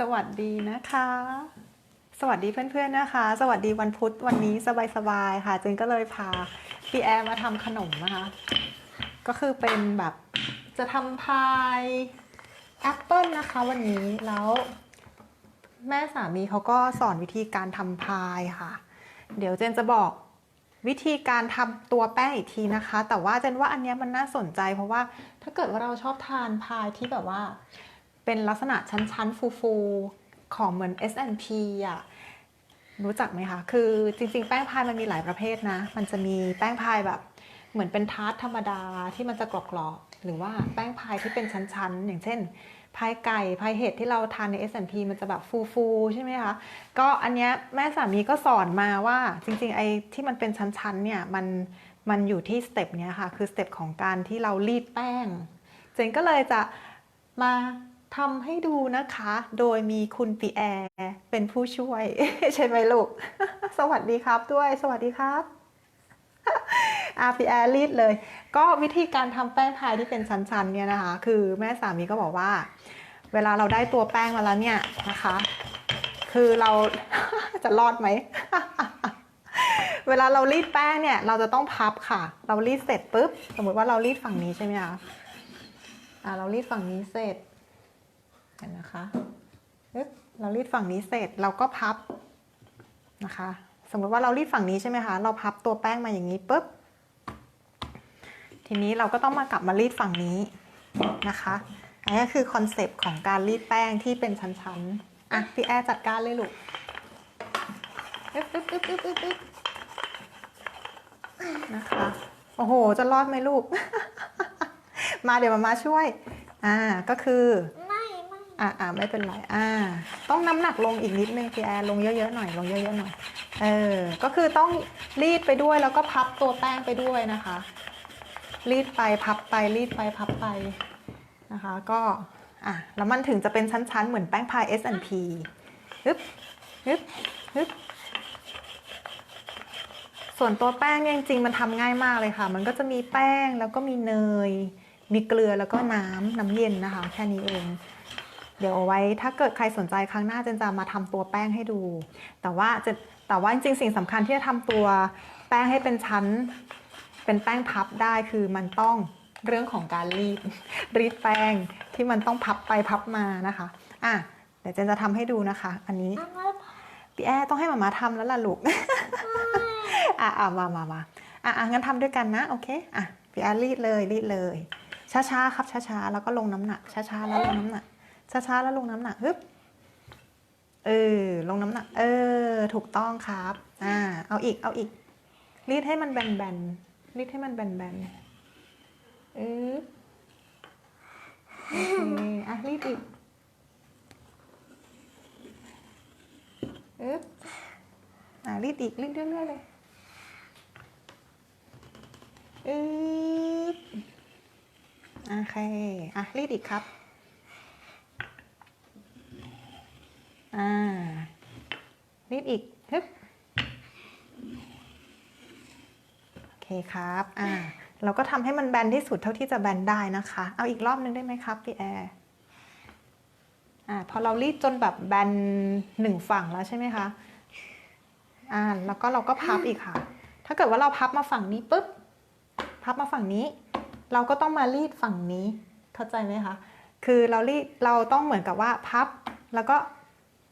สวัสดีนะคะ สวัสดีเพื่อนๆนะคะ สวัสดีวันพุธวันนี้สบายๆค่ะเจนก็เลยพาพี่แอร์มาทำขนมนะคะ ก็คือเป็นแบบจะทำพายแอปเปิลนะคะวันนี้แล้วแม่สามีเขาก็สอนวิธีการทำพายค่ะ เดี๋ยวเจนจะบอกวิธีการทำตัวแป้งอีกทีนะคะ แต่ว่าเจนว่าอันเนี้ยมันน่าสนใจ เพราะว่าถ้าเกิดว่าเราชอบทานพายที่แบบว่า เป็นลักษณะชั้นๆ ฟูๆ ของเหมือน S&P อะรู้จักไหมคะ คือจริงๆ แป้งพายมันมีหลายประเภทนะ มันจะมีแป้งพายแบบเหมือนเป็นทาร์ตธรรมดาที่มันจะกรอบๆ หรือว่าแป้งพายที่เป็นชั้นๆ อย่างเช่นพายไก่พายเห็ดที่เราทานใน S&P มันจะแบบฟูๆ ใช่ไหมคะ ก็อันเนี้ยแม่สามีก็สอนมาว่าจริงๆ ไอ้ที่มันเป็นชั้นๆ เนี่ยมันมันอยู่ที่สเต็ปเนี้ยค่ะ คือสเต็ปของการที่เรารีดแป้ง เจนก็เลยจะมา ทำให้ดูนะคะ โดยมีคุณปีแอร์เป็นผู้ช่วย ใช่ไหมลูก สวัสดีครับด้วย สวัสดีครับอาปีแอร์รีดเลย ก็วิธีการทำแป้งพายที่เป็นชั้นๆเนี่ยนะคะ คือแม่สามีก็บอกว่า เวลาเราได้ตัวแป้งมาแล้วเนี่ยนะคะ คือเราจะรอดไหมเวลาเรารีดแป้งเนี่ย เราจะต้องพับค่ะ เรารีดเสร็จปุ๊บ สมมติว่าเรารีดฝั่งนี้ใช่ไหมคะอ่าเรารีดฝั่งนี้เสร็จ เห็นนะคะเรารีดฝั่งนี้เสร็จเราก็พับนะคะ สมมติว่าเรารีดฝั่งนี้ใช่ไหมคะ เราพับตัวแป้งมาอย่างนี้ปุ๊บ ทีนี้เราก็ต้องมากลับมารีดฝั่งนี้นะคะ อันนี้คือคอนเซปต์ของการรีดแป้งที่เป็นชั้นๆ อะพี่แอร์จัดการเลยลูกนะคะ โอ้โห จะรอดไหมลูก มาเดี๋ยวมามาช่วย อ่า ก็คือ อ่าอ่าไม่เป็นไรอ่า ต้องน้ำหนักลงอีกนิดนึงพี่แอร์ลงเยอะๆหน่อยลงเยอะๆหน่อยเออก็คือต้องรีดไปด้วยแล้วก็พับตัวแป้งไปด้วยนะคะ รีดไปพับไปรีดไปพับไปนะคะ ก็อะแล้วมันถึงจะเป็นชั้นๆ เหมือนแป้งพาย S&P ฮึบฮึบฮึบส่วนตัวแป้งเนี่ยจริงๆมันทำง่ายมากเลยค่ะ มันก็จะมีแป้งแล้วก็มีเนย มีเกลือแล้วก็น้ำน้ำเย็นนะคะ แค่นี้เอง เดี๋ยวเอาไว้ถ้าเกิดใครสนใจครั้งหน้าเจนจะมาทำตัวแป้งให้ดู แต่ว่าจะแต่ว่าจริงๆสิ่งสำคัญที่จะทำตัวแป้งให้เป็นชั้น เป็นแป้งพับได้คือมันต้องเรื่องของการรีดรีดแป้งที่มันต้องพับไปพับมานะคะอะเดี๋ยวเจนจะทำให้ดูนะคะ อันนี้พี่แอต้องให้มามาทำแล้วล่ะลูกอะอะมามามาอะอะงั้นทำด้วยกันนะโอเคอะพี่แอร์รีดเลยรีดเลยช้าๆครับช้าๆแล้วก็ลงน้ำหนักช้าๆแล้วลงน้ำหนัก ช้าๆแล้วลงน้ำหนักฮึบเออลงน้ำหนัก เออ ถูกต้องครับอ่าเอาอีกเอาอีกรีดให้มันแบนๆรีดให้มันแบนๆเออโอเคอะรีดอีกอึ๊บอ่ารีดอีกรีดเรื่อยๆเลยอึ๊บโอเคอะรีดอีกครับ อ่ารีดอีกฮึบโอเคครับอ่าเราก็ทำให้มันแบนที่สุดเท่าที่จะแบนได้นะคะ เอาอีกรอบนึงได้ไหมครับพี่แอร์อ่าพอเรารีดจนแบบแบนหนึ่งฝั่งแล้วใช่ไหมคะอ่าแล้วก็เราก็พับอีกค่ะ ถ้าเกิดว่าเราพับมาฝั่งนี้ปุ๊บพับมาฝั่งนี้ เราก็ต้องมารีดฝั่งนี้เข้าใจไหมคะคือเรารีดเราต้องเหมือนกับว่าพับแล้วก็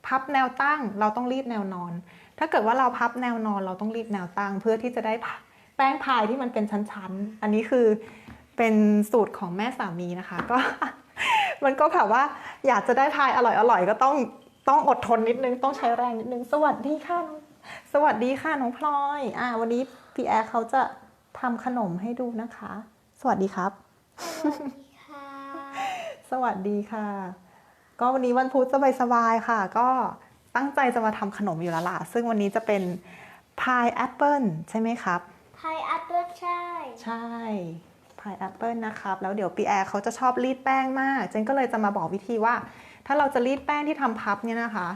พับแนวตั้ง เราต้องรีดแนวนอน ถ้าเกิดว่าเราพับแนวนอน เราต้องรีดแนวตั้ง เพื่อที่จะได้ แป้งพายที่มันเป็นชั้นๆ อันนี้คือเป็นสูตรของแม่สามีนะคะ ก็ มันก็แบบว่าอยากจะได้พายอร่อยๆ ก็ต้องต้องอดทนนิดนึง ต้องใช้แรงนิดนึง สวัสดีค่ะน้องสวัสดีค่ะน้องพลอย อ่า วันนี้พี่แอร์เขาจะทำขนมให้ดูนะคะ สวัสดีครับค่ะสวัสดีค่ะ ก็วันนี้วันพุธสบายๆค่ะ ก็ตั้งใจจะมาทำขนมอยู่แล้วล่ะ ซึ่งวันนี้จะเป็นพายแอปเปิลใช่ไหมครับ ไทยอัพด้วยใช่ ใช่พายแอปเปิลนะครับ แล้วเดี๋ยวปีแอร์เขาจะชอบรีดแป้งมาก เจนก็เลยจะมาบอกวิธีว่า ถ้าเราจะรีดแป้งที่ทำพับเนี่ยนะคะ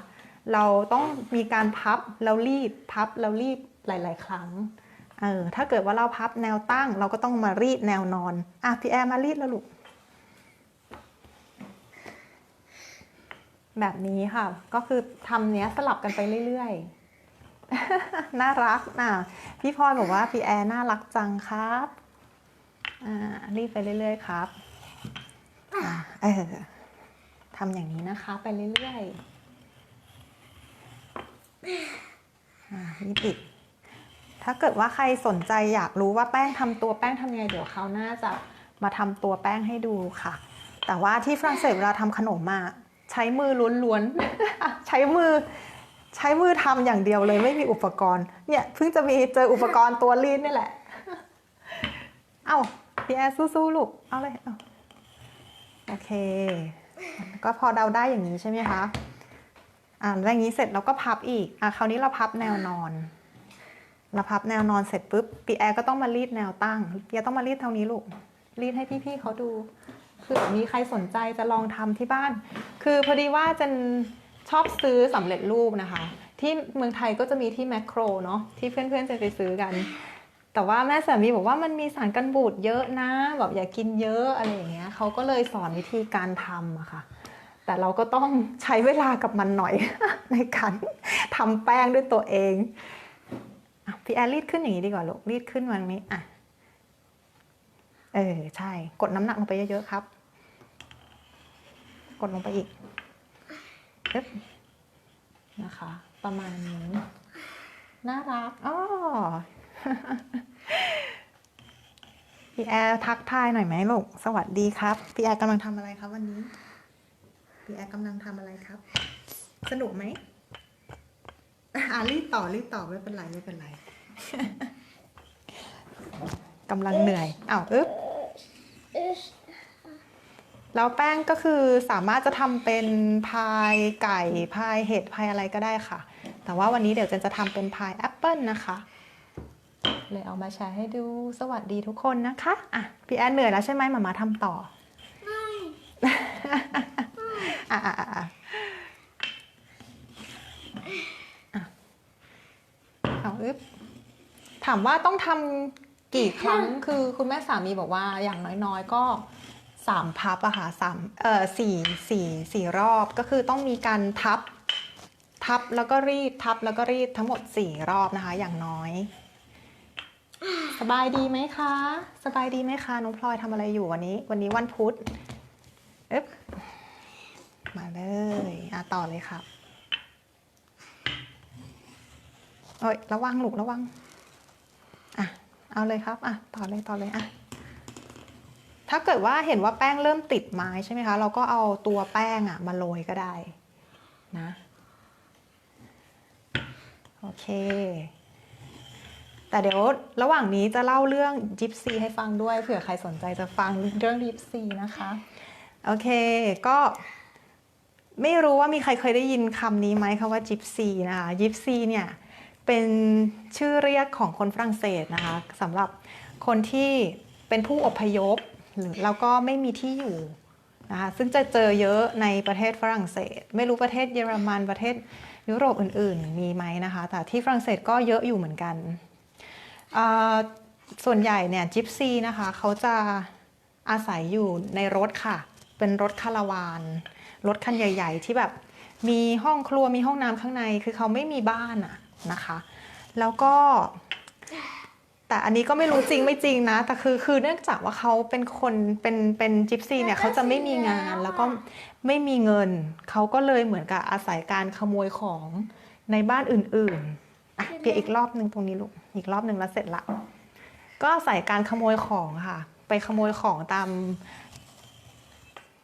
เราต้องมีการพับแล้วรีดพับแล้วรีดหลาย ๆ ครั้งเออถ้าเกิดว่าเราพับแนวตั้ง เราก็ต้องมารีดแนวนอนอะพี่แอร์มารีดแล้วลูกแบบนี้ค่ะ ก็คือทำเนี้ยสลับกันไปเรื่อย ๆ น่ารักนะพี่พลอยบอกว่าพี่แอร์น่ารักจังครับอ่ารีบไปเรื่อยๆครับอ่าเออทำอย่างนี้นะคะไปเรื่อยๆอ่ารีบอีกถ้าเกิดว่าใครสนใจอยากรู้ว่าแป้งทำตัวแป้งทำยังไงเดี๋ยวเขาหน่าจะมาทำตัวแป้งให้ดูค่ะ แต่ว่าที่ฝรั่งเศสเวลาทำขนมมาใช้มือล้วนๆ ใช้มือ ใช้มือทำอย่างเดียวเลยไม่มีอุปกรณ์ เนี่ยเพิ่งจะมีเจออุปกรณ์ตัวรีดนี่แหละ เอ้าพี่แอร์สู้ๆลูก เอาเลยเอาโอเค ก็พอเดาได้อย่างนี้ใช่ไหมคะ อ่าแล้วอย่างนี้เสร็จเราก็พับอีก อะคราวนี้เราพับแนวนอน เราพับแนวนอนเสร็จปุ๊บปีแอร์ก็ต้องมารีดแนวตั้งปีแอร์ต้องมารีดเท่านี้ลูก รีดให้พี่ๆเขาดู คือมีใครสนใจจะลองทำที่บ้าน คือพอดีว่าจัน ชอบซื้อสำเร็จรูปนะคะ ที่เมืองไทยก็จะมีที่แมคโครเนาะที่เพื่อนๆจะไปซื้อกัน แต่ว่าแม่สามีบอกว่ามันมีสารกันบูดเยอะนะแบบอย่ากินเยอะอะไรอย่างเงี้ยเขาก็เลยสอนวิธีการทำอะค่ะ แต่เราก็ต้องใช้เวลากับมันหน่อย ในการทำแป้งด้วยตัวเองอะพี่แอรรีดขึ้นอย่างนี้ดีกว่าลูกรีดขึ้นมาตรงนี้อะเออใช่ กดน้ำหนักลงไปเยอะๆครับ กดลงไปอีก นะคะ ประมาณนี้ น่ารักอ้อพี่แอร์ทักทายหน่อยไหมลูก สวัสดีครับ พี่แอร์กำลังทำอะไรครับวันนี้ พี่แอร์กำลังทำอะไรครับ สนุกไหมอ่ารีบต่อรีบต่อไม่เป็นไรไม่เป็นไรกำลังเหนื่อยอ้าวอึ๊บ แล้วแป้งก็คือสามารถจะทำเป็นพายไก่พายเห็ดพายอะไรก็ได้ค่ะ แต่ว่าวันนี้เดี๋ยวเจนจะทำเป็นพายแอปเปิลนะคะ เลยเอามาแชร์ให้ดูสวัสดีทุกคนนะคะอะพี่แอนเหนื่อยแล้วใช่ไหมมามาทำต่อไม่อะอะอะอะอะเอาอึ๊บถามว่าต้องทำกี่ครั้งคือคุณแม่สามีบอกว่าอย่างน้อยๆ ก็ สามพับอะค่ะสามเอ่อสี่สี่สี่รอบก็คือต้องมีการทับ ทับแล้วก็รีดทับแล้วก็รีดทั้งหมดสี่รอบนะคะ อย่างน้อย สบายดีไหมคะ สบายดีไหมคะน้องพลอยทำอะไรอยู่วันนี้ วันนี้วันพุธอึ๊บมาเลยอะต่อเลยครับโอ้ยระวังลูกระวังอะเอาเลยครับอะต่อเลยต่อเลยอะ ถ้าเกิดว่าเห็นว่าแป้งเริ่มติดไม้ใช่ไหมคะ เราก็เอาตัวแป้งอะมาโรยก็ได้นะโอเค แต่เดี๋ยวระหว่างนี้จะเล่าเรื่องจิปซีให้ฟังด้วยเผื่อใครสนใจจะฟังเรื่องจิปซีนะคะ โอเคก็ไม่รู้ว่ามีใครเคยได้ยินคำนี้ไหมคำว่าจิปซีนะคะจิปซีเนี่ยเป็นชื่อเรียกของคนฝรั่งเศสนะคะสำหรับคนที่เป็นผู้อพยพ แล้วก็ไม่มีที่อยู่นะคะซึ่งจะเจอเยอะในประเทศฝรั่งเศส ไม่รู้ประเทศเยอรมันประเทศยุโรปอื่นๆ มีไหมนะคะ แต่ที่ฝรั่งเศสก็เยอะอยู่เหมือนกัน ส่วนใหญ่เนี่ยจิปซีนะคะเขาจะอาศัยอยู่ในรถค่ะ เป็นรถคาราวาน รถคันใหญ่ ๆ ที่แบบมีห้องครัวมีห้องน้ำข้างใน คือเขาไม่มีบ้านอะนะคะ แล้วก็ แต่อันนี้ก็ไม่รู้จริงไม่จริงนะ แต่คือคือเนื่องจากว่าเขาเป็นคนเป็นเป็นจิปซีเนี่ยเขาจะไม่มีงานแล้วก็ไม่มีเงิน เขาก็เลยเหมือนกับอาศัยการขโมยของในบ้านอื่นๆอะเปียกอีกรอบหนึ่งตรงนี้ลูกอีกรอบหนึ่งแล้วเสร็จละ ก็อาศัยการขโมยของค่ะ ไปขโมยของตาม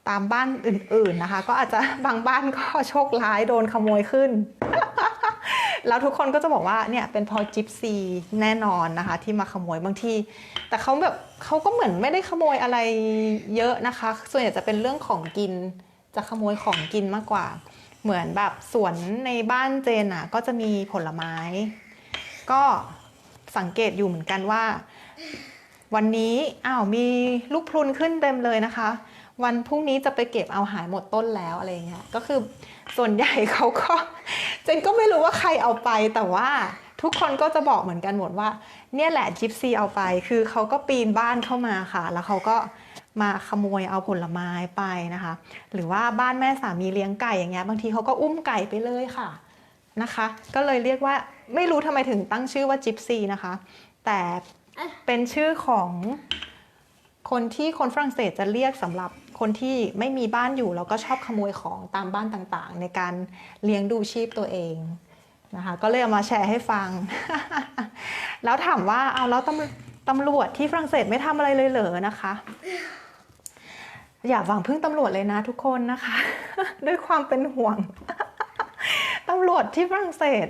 ตามบ้านอื่นๆนะคะ ก็อาจจะบางบ้านก็โชคร้ายโดนขโมยขึ้น แล้วทุกคนก็จะบอกว่าเนี่ยเป็นพอจิปซีแน่นอนนะคะ ที่มาขโมยบางทีแต่เขาแบบเขาก็เหมือนไม่ได้ขโมยอะไรเยอะนะคะ ส่วนใหญ่จะเป็นเรื่องของกินจะขโมยของกินมากกว่า เหมือนแบบสวนในบ้านเจนอะก็จะมีผลไม้ ก็สังเกตอยู่เหมือนกันว่า วันนี้อ้าวมีลูกพรุนขึ้นเต็มเลยนะคะ วันพรุ่งนี้จะไปเก็บเอาหายหมดต้นแล้วอะไรเงี้ยก็คือส่วนใหญ่เขาก็เจนก็ไม่รู้ว่าใครเอาไปแต่ว่าทุกคนก็จะบอกเหมือนกันหมดว่า เนี่ยแหละจิปซีเอาไป คือเขาก็ปีนบ้านเข้ามาค่ะ แล้วเขาก็มาขโมยเอาผลไม้ไปนะคะ หรือว่าบ้านแม่สามีเลี้ยงไก่อย่างเงี้ยบางทีเขาก็อุ้มไก่ไปเลยค่ะนะคะ ก็เลยเรียกว่าไม่รู้ทำไมถึงตั้งชื่อว่าจิปซีนะคะ แต่เป็นชื่อของคนที่คนฝรั่งเศสจะเรียกสำหรับ คนที่ไม่มีบ้านอยู่แล้วก็ชอบขโมยของตามบ้านต่างๆ ในการเลี้ยงดูชีพตัวเองนะคะก็เลยเอามาแชร์ให้ฟัง แล้วถามว่าเอาแล้วตำตำรวจที่ฝรั่งเศสไม่ทำอะไรเลยเหรอนะคะ อย่าหวังพึ่งตำรวจเลยนะทุกคนนะคะ ด้วยความเป็นห่วงตำรวจที่ฝรั่งเศส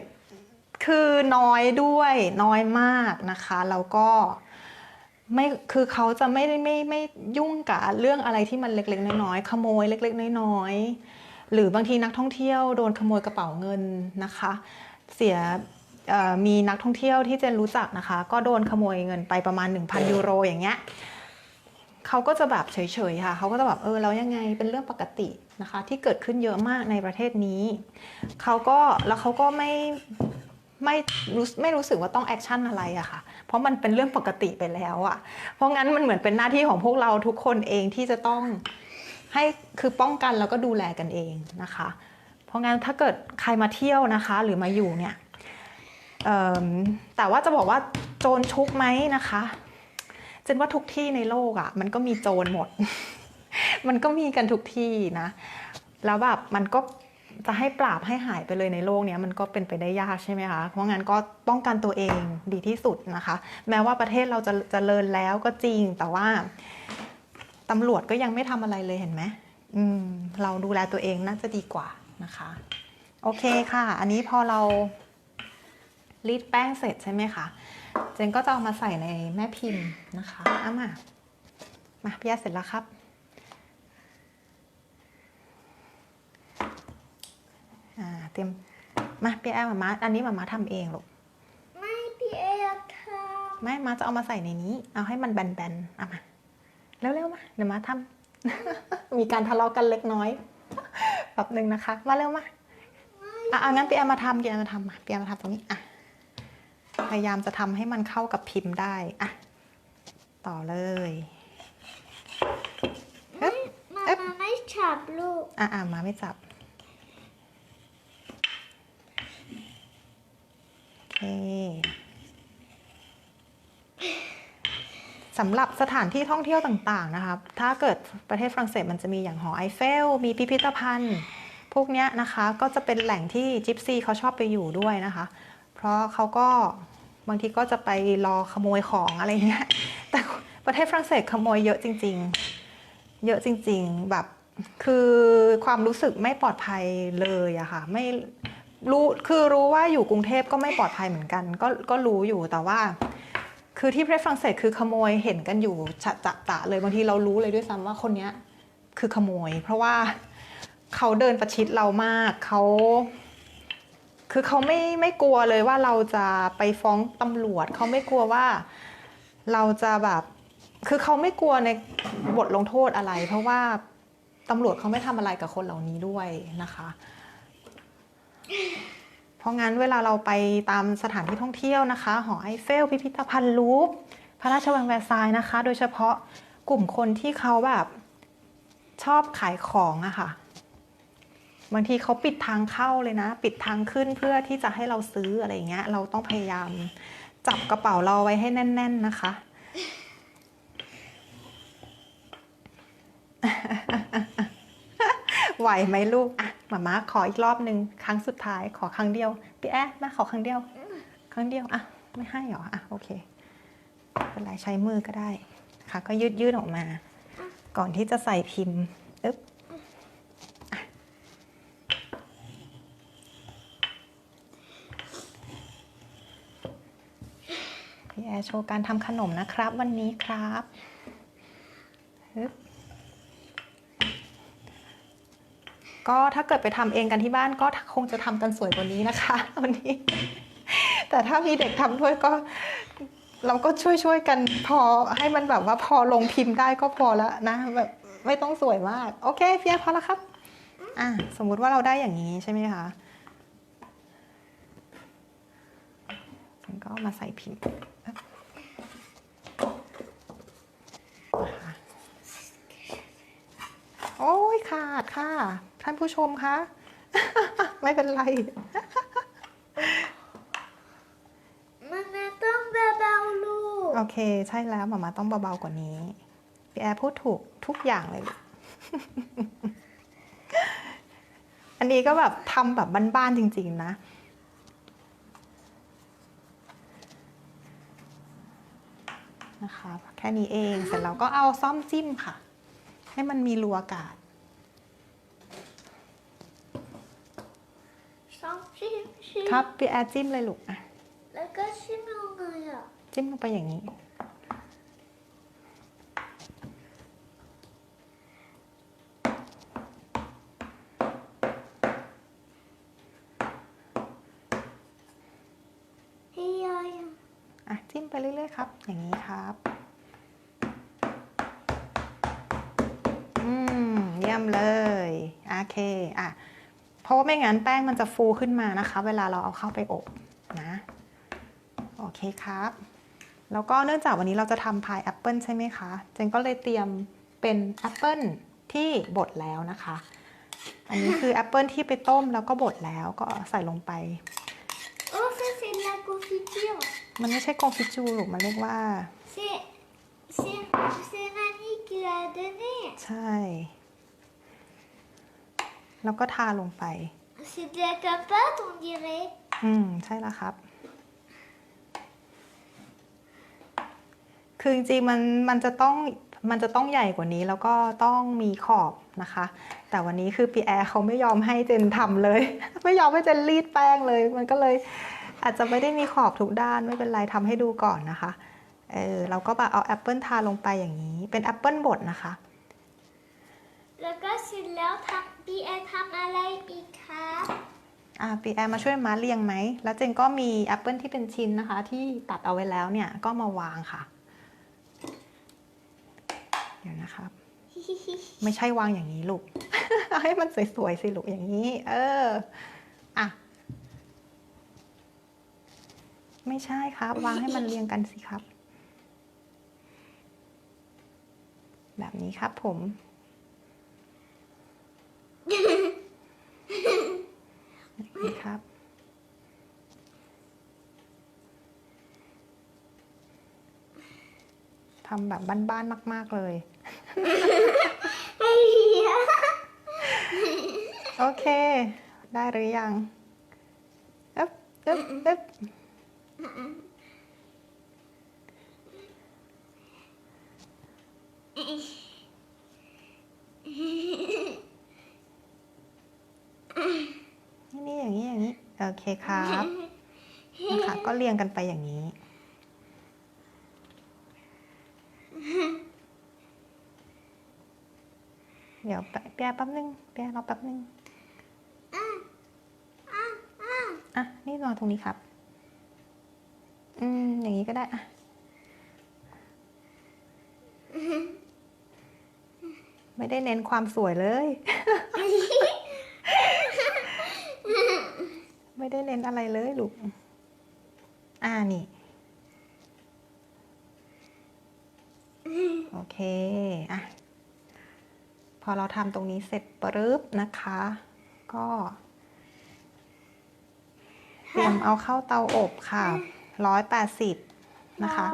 คือน้อยด้วยน้อยมากนะคะ แล้วก็ ไม่คือเขาจะไม่ได้ไม่ไม่ยุ่งกับเรื่องอะไรที่มันเล็กๆน้อยๆขโมยเล็ก ๆ น้อยๆหรือบางทีนักท่องเที่ยวโดนขโมยกระเป๋าเงินนะคะ เสียมีนักท่องเที่ยวที่เจนรู้จักนะคะ ก็โดนขโมยเงินไปประมาณ 1,000 ยูโรอย่างเงี้ยเขาก็จะแบบเฉยๆค่ะเขาก็จะแบบเออแล้วยังไงเป็นเรื่องปกตินะคะ ที่เกิดขึ้นเยอะมากในประเทศนี้เขาก็แล้วเขาก็ไม่ไม่รู้ไม่รู้สึกว่าต้องแอคชั่นอะไรอะค่ะ เพราะมันเป็นเรื่องปกติไปแล้วอะเพราะงั้นมันเหมือนเป็นหน้าที่ของพวกเราทุกคนเองที่จะต้องให้คือป้องกันแล้วก็ดูแลกันเองนะคะ เพราะงั้นถ้าเกิดใครมาเที่ยวนะคะ หรือมาอยู่เนี่ยแต่ว่าจะบอกว่าโจรชุกไหมนะคะเจนว่าทุกที่ในโลกอะ มันก็มีโจรหมด มันก็มีกันทุกที่นะ แล้วแบบมันก็ จะให้ปราบให้หายไปเลยในโลกนี้มันก็เป็นไปได้ยากใช่ไหมคะ เพราะงั้นก็ป้องกันตัวเองดีที่สุดนะคะ แม้ว่าประเทศเราจะจะเจริญแล้วก็จริง แต่ว่าตำรวจก็ยังไม่ทำอะไรเลยเห็นไหมอืมเราดูแลตัวเองน่าจะดีกว่านะคะ โอเคค่ะ อันนี้พอเรารีดแป้งเสร็จใช่ไหมคะเจนก็จะเอามาใส่ในแม่พิมพ์นะคะเอามามาพี่ยาเสร็จแล้วครับ อ่าเตรียมมาพี่แอมมามาอันนี้มามาทำเองลูกไม่พี่เออยากทไม่มาจะเอามาใส่ในนี้ เอาให้มันแบนๆเอามาเร็วๆมาเดี๋ยวมาทำ มีการทะเลาะกันเล็กน้อยแบบหนึ่งนะคะ มาเร็วมาอะเอางั้นพี่แอมมาทำพี่แอมมาทำมาพี่แอมมาทำตรงนี้อะพยายามจะทำให้มันเข้ากับพิมพ์ได้อะต่อเลยำไม่มาเอ๊ะมาไม่ฉับลูกอะอะมาไม่จับ โอเค สำหรับสถานที่ท่องเที่ยวต่างๆนะคะ ถ้าเกิดประเทศฝรั่งเศสมันจะมีอย่างหอไอเฟล มีพิพิธภัณฑ์ พวกเนี้ยนะคะ ก็จะเป็นแหล่งที่จิปซีเขาชอบไปอยู่ด้วยนะคะ เพราะเขาก็บางทีก็จะไปรอขโมยของอะไรเงี้ย แต่ประเทศฝรั่งเศสขโมยเยอะจริง ๆ เยอะจริง ๆ แบบ คือความรู้สึกไม่ปลอดภัยเลยอะค่ะ ไม่ รู้คือรู้ว่าอยู่กรุงเทพก็ไม่ปลอดภัยเหมือนกัน ก็ก็รู้อยู่แต่ว่า คือที่ประเทศฝรั่งเศสคือขโมยเห็นกันอยู่จะจะจะเลยบางทีเรารู้เลยด้วยซ้ำว่าคนเนี้ยคือขโมย เพราะว่าเขาเดินประชิดเรามากเขา คือเขาไม่ไม่กลัวเลยว่าเราจะไปฟ้องตำรวจเขาไม่กลัวว่าเราจะแบบคือเขาไม่กลัวในบทลงโทษอะไร เพราะว่าตำรวจเขาไม่ทำอะไรกับคนเหล่านี้ด้วยนะคะ เพราะงั้นเวลาเราไปตามสถานที่ท่องเที่ยวนะคะ หอไอเฟล พิพิธภัณฑ์ลูฟพระราชวังแวร์ซายน์นะคะ โดยเฉพาะกลุ่มคนที่เขาแบบชอบขายของอะค่ะ บางทีเขาปิดทางเข้าเลยนะ ปิดทางขึ้นเพื่อที่จะให้เราซื้ออะไรอย่างเงี้ย เราต้องพยายามจับกระเป๋าเราไว้ให้แน่น ๆ นะคะ ไหวไหมลูกอะมาม่าขออีกรอบหนึ่งครั้งสุดท้ายขอครั้งเดียวพี่แอ๊ะมาขอครั้งเดียว ครั้งเดียวอะไม่ให้เหรออะโอเคไม่เป็นไรใช้มือก็ได้ค่ะก็ยืดยืดออกมา ก่อนที่จะใส่พิมพ์อึ๊บพี่แอร์โชว์การทำขนมนะครับ วันนี้ครับฮึบ ก็ถ้าเกิดไปทำเองกันที่บ้านก็คงจะทำกันสวยกว่านี้นะคะวันนี้ แต่ถ้ามีเด็กทำด้วยก็ เราก็ช่วยช่วยๆกันพอให้มันแบบว่าพอลงพิมพ์ได้ก็พอแล้วนะแบบไม่ต้องสวยมาก โอเคเพียพอแล้วครับอะสมมุติว่าเราได้อย่างนี้ใช่ไหมคะมันก็มาใส่พิมพ์นะคะโอ้ยขาดค่ะ ท่านผู้ชมคะ ไม่เป็นไร มันไม่ต้องเบาๆลูกโอเค ใช่แล้วหมามาต้องเบาๆกว่านี้ พี่แอร์พูดถูกทุกอย่างเลยลูกอันนี้ก็แบบทำแบบบ้านๆจริง ๆ นะ นะคะ แค่นี้เอง เสร็จแล้วก็เอาซ่อมจิ้มค่ะ ให้มันมีรูอากาศ สอง ชิ้นชิ้นครับพี่แอร์จิ้มเลยลูกอะแล้วก็ชิ้นลงเลยอะจิ้มลงไปอย่างนี้ ให้ยายอะอะจิ้มไปเรื่อยๆครับ อย่างนี้ครับ อืม เยี่ยมเลย โอเค อะ เพราะว่าไม่งั้นแป้งมันจะฟูขึ้นมานะคะ เวลาเราเอาเข้าไปอบนะ โอเคครับ แล้วก็เนื่องจากวันนี้เราจะทำพายแอปเปิลใช่ไหมคะ เจนก็เลยเตรียมเป็นแอปเปิลที่บดแล้วนะคะ อันนี้คือแอปเปิลที่ไปต้มแล้วก็บดแล้วก็ใส่ลงไป โอ้ ça c'est de la confiture มันไม่ใช่กงฟิจูหรอกมันเรียกว่า c'est c'est c'est mamie qui l'a donné ใช่ แล้วก็ทาลงไป c'est de la capote on dirait อืม ใช่แล้วครับ คือจริงๆมันมันจะต้องมันจะต้องใหญ่กว่านี้แล้วก็ต้องมีขอบนะคะ แต่วันนี้คือปีแอร์เขาไม่ยอมให้เจนทำเลย ไม่ยอมให้เจนรีดแป้งเลย มันก็เลยอาจจะไม่ได้มีขอบทุกด้านไม่เป็นไรทำให้ดูก่อนนะคะ เออเราก็แบบเอาแอปเปิลทาลงไปอย่างนี้ เป็นแอปเปิลบดนะคะแล้วก็ เสร็จแล้วทำบีแอนทำอะไรอีกคะอ่าปีแอร์มาช่วยมาเรียงไหม แล้วเจนก็มีแอปเปิลที่เป็นชิ้นนะคะ ที่ตัดเอาไว้แล้วเนี่ยก็มาวางค่ะ เดี๋ยวนะครับ ไม่ใช่วางอย่างนี้ลูกให้มันสวยๆสิลูกอย่างนี้ เอออะไม่ใช่ครับ วางให้มันเรียงกันสิครับ แบบนี้ครับผม แบบนี้ครับ ทำแบบบ้านๆมาก ๆเลยไอ้เหี้ยโอเค ได้หรือยังอึ๊บอึ๊บอึ๊บนี่อย่างนี้อย่างนี้ โอเคครับนะคะก็เรียงกันไปอย่างนี้ เดี๋ยวแปะแป๊บแป๊บนึงแป๊บรอแป๊บนึงอะ นี่นอนตรงนี้ครับ อืม อย่างนี้ก็ได้อะไม่ได้เน้นความสวยเลย ไม่ได้เน้นอะไรเลยลูก อ่านี่ โอเคอะพอเราทำตรงนี้เสร็จปุ๊บนะคะ ก็เตรียมเอาเข้าเตาอบค่ะร้อยแปดสิบนะคะ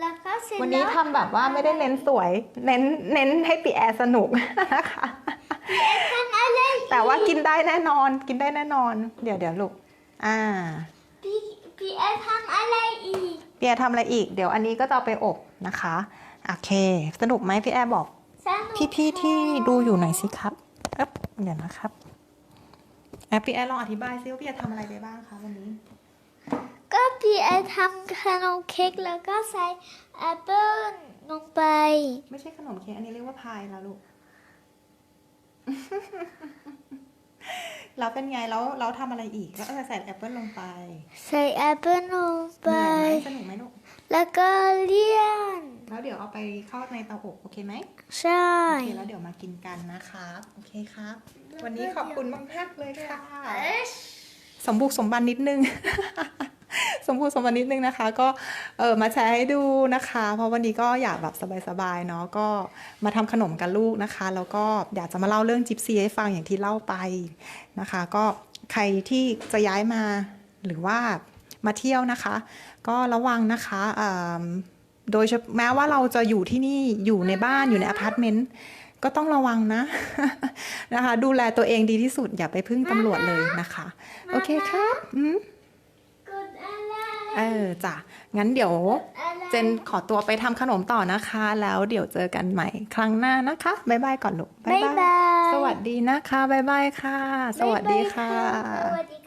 แล้วก็เสร็จวันนี้แล้วทำแบบว่าไม่ได้เน้นสวย เน้นเน้นให้ปีแอร์สนุกนะคะทำอะไรอีกแต่ว่ากินได้แน่นอน กินได้แน่นอน เดี๋ยวเดี๋ยวลูก อ่า พี่พี่แอนทำอะไรอีก พี่แอร์ทำอะไรอีก เดี๋ยวอันนี้ก็จะเอาไปอบนะคะ โอเค สนุกไหมพี่แอร์บอกสนุกพี่ๆที่ดูอยู่หน่อยสิครับเอ๊บเดี๋ยวนะครับแอปพี่แอร์ลองอธิบายซิว่าพี่แอร์ทำอะไรไปบ้างคะวันนี้ ก็พี่แอนทำขนมเค้กแล้วก็ใส่แอปเปิ้ลลงไป ไม่ใช่ขนมเค้กอันนี้เรียกว่าพายแล้วลูก แล้วเป็นไงแล้วเราทำอะไรอีกแล้วจะใส่แอปเปิลลงไป ใส่แอปเปิ้ลลงไปเหนื่อยไหมสนุกไหมลูกแล้วก็เลี่ยน แล้วเดี๋ยวเอาไปเข้าในเตาอบ โอเคไหม ใช่ โอเค แล้วเดี๋ยวมากินกันนะคะโอเคครับ วันนี้ขอบคุณมากๆเลยค่ะ สมบุกสมบันนิดนึง สมพูสมบันนิดนึงนะคะ ก็เออมาแชร์ให้ดูนะคะ เพราะวันนี้ก็อยากแบบสบายๆเนาะก็มาทำขนมกับลูกนะคะ แล้วก็อยากจะมาเล่าเรื่องจิปซีให้ฟังอย่างที่เล่าไปนะคะ ก็ใครที่จะย้ายมาหรือว่ามาเที่ยวนะคะ ก็ระวังนะคะเออโดยแม้ว่าเราจะอยู่ที่นี่อยู่ในบ้านอยู่ในอพาร์ตเมนต์ก็ต้องระวังนะนะคะ ดูแลตัวเองดีที่สุดอย่าไปพึ่งตำรวจเลยนะคะ โอเคครับอืม เออจ้ะงั้นเดี๋ยวอะไรเจนขอตัวไปทำขนมต่อนะคะ แล้วเดี๋ยวเจอกันใหม่ครั้งหน้านะคะบ๊ายบายก่อนลูกบ๊ายบายสวัสดีนะคะบ๊ายบายค่ะ สวัสดีค่ะ สวัสดี